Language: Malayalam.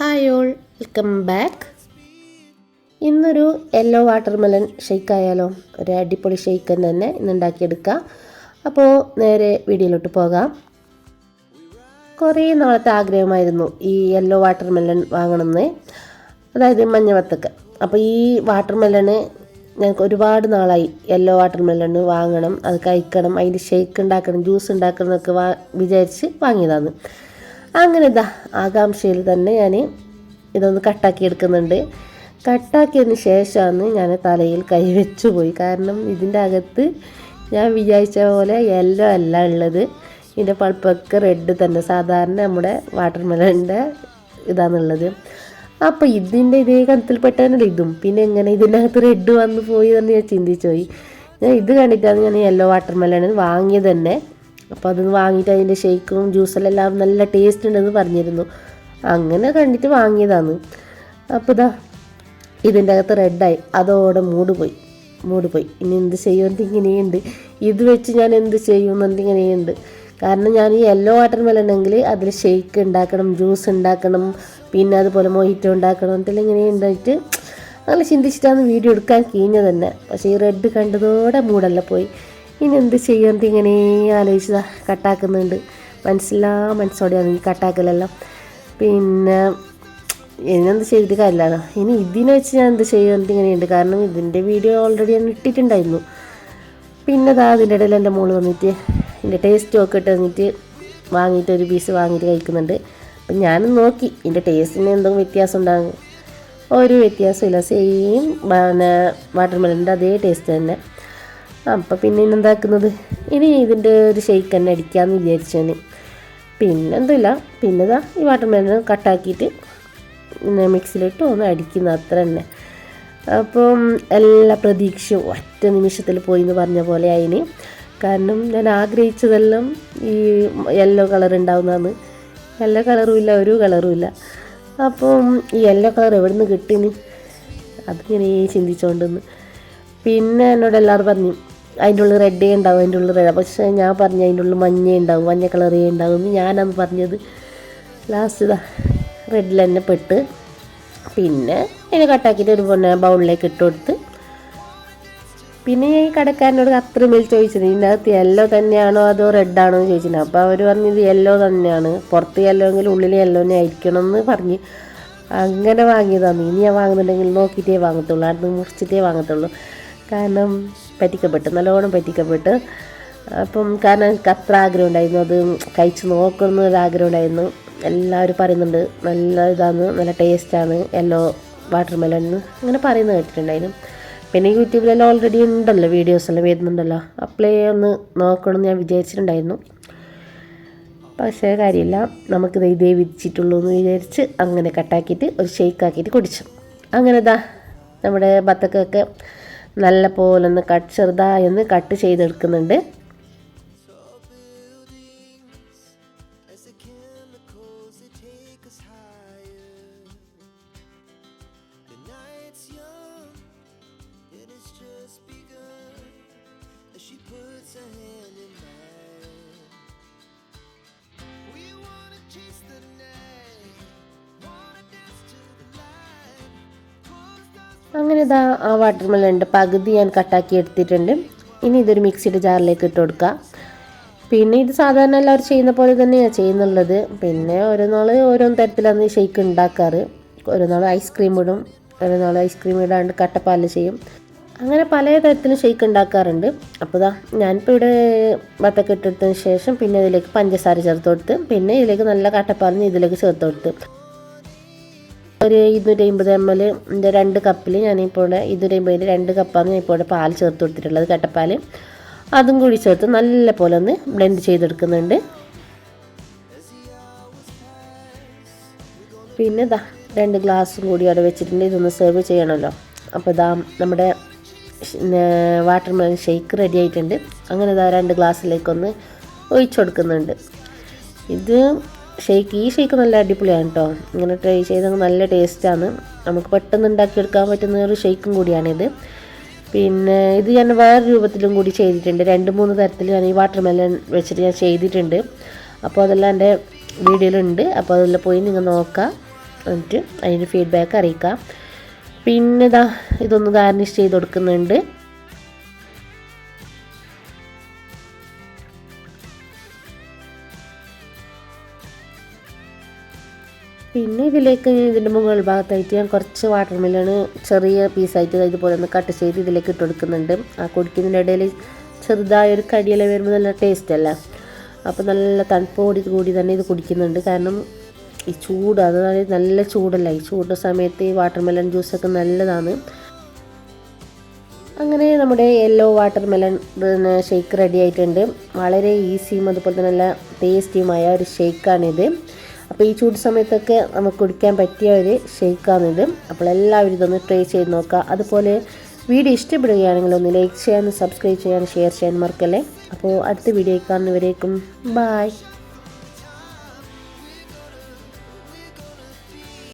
Hi all welcome back. ഇന്നൊരു യെല്ലോ വാട്ടർമെലൺ ഷെയ്ക്ക് ആയാലോ ഒരു അടിപൊളി ഷെയ്ക്ക് തന്നെ ഇന്ന് ഉണ്ടാക്കിയെടുക്കാം. അപ്പോൾ നേരെ വീഡിയോയിലോട്ട് പോകാം. കുറേ നാളത്തെ ആഗ്രഹമായിരുന്നു ഈ യെല്ലോ വാട്ടർമെലൺ വാങ്ങണമെന്ന്. അതായത് മഞ്ഞവത്തക്ക അപ്പോൾ ഈ വാട്ടർമെലണ് ഞങ്ങൾക്ക് ഒരുപാട് നാളായി യെല്ലോ വാട്ടർമെലണ് വാങ്ങണം അത് കഴിക്കണം അതിന്റെ ഷെയ്ക്ക് ഉണ്ടാക്കണം ജ്യൂസ് ഉണ്ടാക്കണം എന്നൊക്കെ വാ വിചാരിച്ച് വാങ്ങിയതാണ്. അങ്ങനെ ഇതാ ആകാംക്ഷയിൽ തന്നെ ഞാൻ ഇതൊന്ന് കട്ടാക്കി എടുക്കുന്നുണ്ട്. കട്ടാക്കിയതിന് ശേഷമാണ് ഞാൻ തലയിൽ കൈവച്ചു പോയി. കാരണം ഇതിന്റെ അകത്ത് ഞാൻ വിചാരിച്ച പോലെ യെല്ലോ അല്ല ഉള്ളത്. ഇതിന്റെ പൾപ്പൊക്കെ റെഡ് തന്നെ. സാധാരണ നമ്മുടെ വാട്ടർ മെലണിന്റെ ഇതാണുള്ളത്. അപ്പോൾ ഇതിന്റെ ഇതേ കണത്തിൽപ്പെട്ടതല്ലേ ഇതും. പിന്നെ എങ്ങനെ ഇതിന്റെ അകത്ത് റെഡ് വന്നു പോയി എന്ന് ഞാൻ ചിന്തിച്ചു പോയി. ഞാൻ ഇത് കണ്ടിട്ടാണ് ഞാൻ യെല്ലോ വാട്ടർ മെലൺ വാങ്ങിയത് തന്നെ. അപ്പോൾ അത് വാങ്ങിയിട്ട് അതിന്റെ ഷേക്കും ജ്യൂസിലെല്ലാം നല്ല ടേസ്റ്റ് ഉണ്ടെന്ന് പറഞ്ഞിരുന്നു. അങ്ങനെ കണ്ടിട്ട് വാങ്ങിയതാണ്. അപ്പോൾ ഇതാ ഇതിന്റെ അകത്ത് റെഡായി അതോടെ മൂട് പോയി. മൂട് പോയി. ഇനി എന്ത് ചെയ്യുമെന്ന് ഇങ്ങനെയുണ്ട്. ഇത് വെച്ച് ഞാൻ എന്ത് ചെയ്യുമെന്നുണ്ട് ഇങ്ങനെയുണ്ട്. കാരണം ഞാൻ ഈ യെല്ലോ വാട്ടർ മെലണെങ്കിൽ അതിൽ ഷേക്ക് ഉണ്ടാക്കണം ജ്യൂസ് ഉണ്ടാക്കണം പിന്നെ അതുപോലെ മൊഹിറ്റോ ഉണ്ടാക്കണം എന്നിട്ട് ഇങ്ങനെ ഉണ്ടായിട്ട് അങ്ങനെ ചിന്തിച്ചിട്ടാണ് വീഡിയോ എടുക്കാൻ കഴിഞ്ഞത് തന്നെ. പക്ഷേ ഈ റെഡ് കണ്ടതോടെ മൂടല്ല പോയി. ഇനി എന്ത് ചെയ്യാൻ ഇങ്ങനെ ആലോചിച്ചതാ കട്ടാക്കുന്നുണ്ട്. മനസ്സിലാ മനസ്സോടെയാണ് ഈ കട്ടാക്കലെല്ലാം. പിന്നെ ഇനിയെന്ത് ചെയ്തിട്ട് കാര്യമില്ല. ഇനി ഇതിനെ വെച്ച് ഞാൻ എന്ത് ചെയ്യുമെന്ന് ഇങ്ങനെയുണ്ട്? കാരണം ഇതിന്റെ വീഡിയോ ഓൾറെഡി ഞാൻ ഇട്ടിട്ടുണ്ടായിരുന്നു. പിന്നെ അതാ അതിന്റെ ഇടയിൽ എന്റെ മോൾ വന്നിട്ട് ഇതിന്റെ ടേസ്റ്റ് ഒക്കെ ഇട്ട് വന്നിട്ട് വാങ്ങിയിട്ട് ഒരു പീസ് വാങ്ങിയിട്ട് കഴിക്കുന്നുണ്ട്. അപ്പം ഞാനും നോക്കി ഇതിന്റെ ടേസ്റ്റിന് എന്തെങ്കിലും വ്യത്യാസം ഉണ്ടാകും. ഒരു വ്യത്യാസമില്ല സെയിം പിന്നെ വാട്ടർമെലന്റെ അതേ ടേസ്റ്റ് തന്നെ. അപ്പം പിന്നെ എന്താക്കുന്നത്? ഇനി ഇതിന്റെ ഒരു ഷെയ്ക്ക് തന്നെ അടിക്കാമെന്ന് വിചാരിച്ചു ഞാൻ പിന്നെ എന്തില്ല പിന്നെ ഇതാ ഈ വാട്ടർ മെലൺ കട്ടാക്കിയിട്ട് പിന്നെ മിക്സിയിലിട്ട് ഒന്ന് അടിക്കുന്ന അത്ര തന്നെ. അപ്പം എല്ലാ പ്രതീക്ഷയും ഒറ്റ നിമിഷത്തിൽ പോയി എന്ന് പറഞ്ഞ പോലെ അതിന് കാരണം ഞാൻ ആഗ്രഹിച്ചതെല്ലാം ഈ യെല്ലോ കളർ ഉണ്ടാവുന്നതാണ്. യെല്ലോ കളറും ഇല്ല ഒരു കളറും ഇല്ല. അപ്പം ഈ യെല്ലോ കളർ എവിടെ നിന്ന് കിട്ടിന് അതിങ്ങനെ ചിന്തിച്ചുകൊണ്ടെന്ന് പിന്നെ എന്നോട് എല്ലാവരും പറഞ്ഞു അതിന്റെ ഉള്ളിൽ റെഡേ ഉണ്ടാവും അതിന്റെ ഉള്ളിൽ റെഡ് പക്ഷേ ഞാൻ പറഞ്ഞു അതിന്റെ ഉള്ളിൽ മഞ്ഞ ഉണ്ടാവും മഞ്ഞ കളറേ ഉണ്ടാവും. ഞാനന്ന് പറഞ്ഞത് ലാസ്റ്റ് ഇതാ റെഡിൽ തന്നെ പെട്ട് പിന്നെ അതിനെ കട്ടാക്കിയിട്ട് ഒരു പൊന്നെ ബൗളിലേക്ക് ഇട്ട് കൊടുത്ത് പിന്നെ ഞാൻ ഈ കടക്കാരനോട് അത്ര മേൽ ചോദിച്ചത് ഇതിന്റെ അകത്ത് യെല്ലോ തന്നെയാണോ അതോ റെഡ് ആണോ? എന്ന് ചോദിച്ചിട്ടുണ്ട് അപ്പോൾ അവർ പറഞ്ഞത് യെല്ലോ തന്നെയാണ്. പുറത്ത് യെല്ലോ എങ്കിൽ ഉള്ളിൽ യെല്ലോ തന്നെ ആയിരിക്കണം എന്ന് പറഞ്ഞ് അങ്ങനെ വാങ്ങിയതാണ് ഇനി ഞാൻ വാങ്ങുന്നുണ്ടെങ്കിൽ നോക്കിയിട്ടേ വാങ്ങത്തുള്ളൂ. അടുത്ത് മുറിച്ചിട്ടേ വാങ്ങത്തുള്ളൂ. കാരണം പറ്റിക്കപ്പെട്ട് നല്ലോണം പറ്റിക്കപ്പെട്ട്. അപ്പം കാരണം അത്ര ആഗ്രഹം ഉണ്ടായിരുന്നു അത് കഴിച്ച് ആഗ്രഹം ഉണ്ടായിരുന്നു എല്ലാവരും പറയുന്നുണ്ട് നല്ല ഇതാണ് നല്ല ടേസ്റ്റാണ് യെല്ലോ വാട്ടർ മെലൺ അങ്ങനെ പറയുന്നത് കേട്ടിട്ടുണ്ടായിരുന്നു. പിന്നെ യൂട്യൂബിലെല്ലാം ഓൾറെഡി ഉണ്ടല്ലോ വീഡിയോസ് എല്ലാം വരുന്നുണ്ടല്ലോ. അപ്ലൈ ഒന്ന് നോക്കണമെന്ന് ഞാൻ വിചാരിച്ചിട്ടുണ്ടായിരുന്നു. പക്ഷേ കാര്യമില്ല നമുക്ക് ഇതേ വിധിച്ചിട്ടുള്ളൂ എന്ന് വിചാരിച്ച് അങ്ങനെ കട്ടാക്കിയിട്ട് ഒരു ഷേക്ക് ആക്കിയിട്ട് കുടിച്ചു. അങ്ങനെ ഇതാ നമ്മുടെ ബത്തക്കൊക്കെ നല്ല പോലെ ഒന്ന് കട്ട് കട്ട് ചെയ്തെടുക്കുന്നുണ്ട്. അങ്ങനെ ഇതാ ആ വാട്ടർ മെലണിന്റെ പകുതി ഞാൻ കട്ടാക്കി എടുത്തിട്ടുണ്ട്. ഇനി ഇതൊരു മിക്സിയുടെ ജാറിലേക്ക് ഇട്ട് കൊടുക്കുക പിന്നെ ഇത് സാധാരണ എല്ലാവരും ചെയ്യുന്ന പോലെ തന്നെയാണ് ചെയ്യുന്നുള്ളത്. പിന്നെ ഓരോ നാൾ ഓരോ തരത്തിലാണ് ഷെയ്ക്ക് ഉണ്ടാക്കാറ്. ഓരോ നാൾ ഐസ്ക്രീം ഇടും. ഓരോ നാൾ ഐസ്ക്രീം ഇടാണ്ട് കട്ടപ്പാൽ ചെയ്യും. അങ്ങനെ പല തരത്തിലും ഷെയ്ക്ക് ഉണ്ടാക്കാറുണ്ട്. അപ്പോൾ ഇതാ ഞാനിപ്പോൾ ഇവിടെ വത്തക്ക ഇട്ടെടുത്തതിന് ശേഷം പിന്നെ ഇതിലേക്ക് പഞ്ചസാര ചേർത്ത് കൊടുത്ത് പിന്നെ ഇതിലേക്ക് നല്ല കട്ടപ്പാലിന് ഇതിലേക്ക് ചേർത്ത് കൊടുത്ത്. ഒരു ഇരുന്നൂറ്റി അമ്പത് എം എൽ രണ്ട് കപ്പിൽ ഞാനിപ്പോൾ ഇരുന്നൂറ്റി അമ്പതിന്റെ രണ്ട് കപ്പാണ് ഞാൻ ഇപ്പോൾ പാൽ ചേർത്ത് കൊടുത്തിട്ടുള്ളത് കട്ടപ്പാൽ. അതും കൂടി ചേർത്ത് നല്ല പോലെ ഒന്ന് ബ്ലെൻഡ് ചെയ്തെടുക്കുന്നുണ്ട്. പിന്നെ ഇതാ രണ്ട് ഗ്ലാസ്സും കൂടി അവിടെ വെച്ചിട്ടുണ്ട് ഇതൊന്ന് സെർവ് ചെയ്യണമല്ലോ. അപ്പോൾ ഇതാ നമ്മുടെ വാട്ടർ മെലൺ ഷേക്ക് റെഡി ആയിട്ടുണ്ട്. അങ്ങനെ ഇതാ രണ്ട് ഗ്ലാസ്സിലേക്കൊന്ന് ഒഴിച്ചു കൊടുക്കുന്നുണ്ട്. ഇത് ഷേക്ക് ഈ ഷേക്ക് നല്ല അടിപൊളിയാണ് കേട്ടോ ഇങ്ങനെ ട്രൈ ചെയ്ത നല്ല ടേസ്റ്റാണ് നമുക്ക് പെട്ടെന്ന് ഉണ്ടാക്കിയെടുക്കാൻ പറ്റുന്ന ഒരു ഷേക്കും കൂടിയാണിത് പിന്നെ ഇത് ഞാൻ വേറെ രൂപത്തിലും കൂടി ചെയ്തിട്ടുണ്ട്. രണ്ട് മൂന്ന് തരത്തിൽ ഞാൻ ഈ വാട്ടർ മെലൺ വെച്ചിട്ട് ഞാൻ ചെയ്തിട്ടുണ്ട്. അപ്പോൾ അതെല്ലാം എന്റെ വീഡിയോയിലുണ്ട്. അപ്പോൾ അതെല്ലാം പോയി നിങ്ങൾ നോക്കാം. എന്നിട്ട് അതിന്റെ ഫീഡ്ബാക്ക് അറിയിക്കാം. പിന്നെ ഇതാ ഇതൊന്ന് ഗാർണിഷ് ചെയ്ത് കൊടുക്കുന്നുണ്ട്. പിന്നെ ഇതിലേക്ക് ഇതിന്റെ മുകൾ ഭാഗത്തായിട്ട് ഞാൻ കുറച്ച് വാട്ടർ മെലണ് ചെറിയ പീസായിട്ട് ഇതുപോലെ ഒന്ന് കട്ട് ചെയ്ത് ഇതിലേക്ക് ഇട്ട് കൊടുക്കുന്നുണ്ട്. ആ കുടിക്കുന്നതിന്റെ ഇടയിൽ ചെറുതായ ഒരു കടിയെല്ലാം വരുമ്പോൾ നല്ല ടേസ്റ്റ് അല്ല? അപ്പോൾ നല്ല തണുപ്പോടി കൂടി തന്നെ ഇത് കുടിക്കുന്നുണ്ട്. കാരണം ഈ ചൂട് അതായത് നല്ല ചൂടല്ല? ഈ ചൂട് സമയത്ത് ഈ വാട്ടർ മെലൺ ജ്യൂസൊക്കെ നല്ലതാണ്. അങ്ങനെ നമ്മുടെ യെല്ലോ വാട്ടർ മെലൺ പിന്നെ ഷേക്ക് റെഡി ആയിട്ടുണ്ട്. വളരെ ഈസിയും അതുപോലെ തന്നെ നല്ല ടേസ്റ്റിയുമായ ഒരു ഷേക്കാണിത് അപ്പോൾ ഈ ചൂട് സമയത്തൊക്കെ നമുക്ക് കുടിക്കാൻ പറ്റിയ ഒരു ഷെയ്ക്കാണിത് അപ്പോൾ എല്ലാവരും ഇതൊന്ന് ട്രൈ ചെയ്ത് നോക്കുക. അതുപോലെ വീഡിയോ ഇഷ്ടപ്പെടുകയാണെങ്കിൽ ഒന്ന് ലൈക്ക് ചെയ്യാനും സബ്സ്ക്രൈബ് ചെയ്യാനും ഷെയർ ചെയ്യാനും മറക്കല്ലേ. അപ്പോൾ അടുത്ത വീഡിയോ കാണുന്നവരേക്കും ബായ്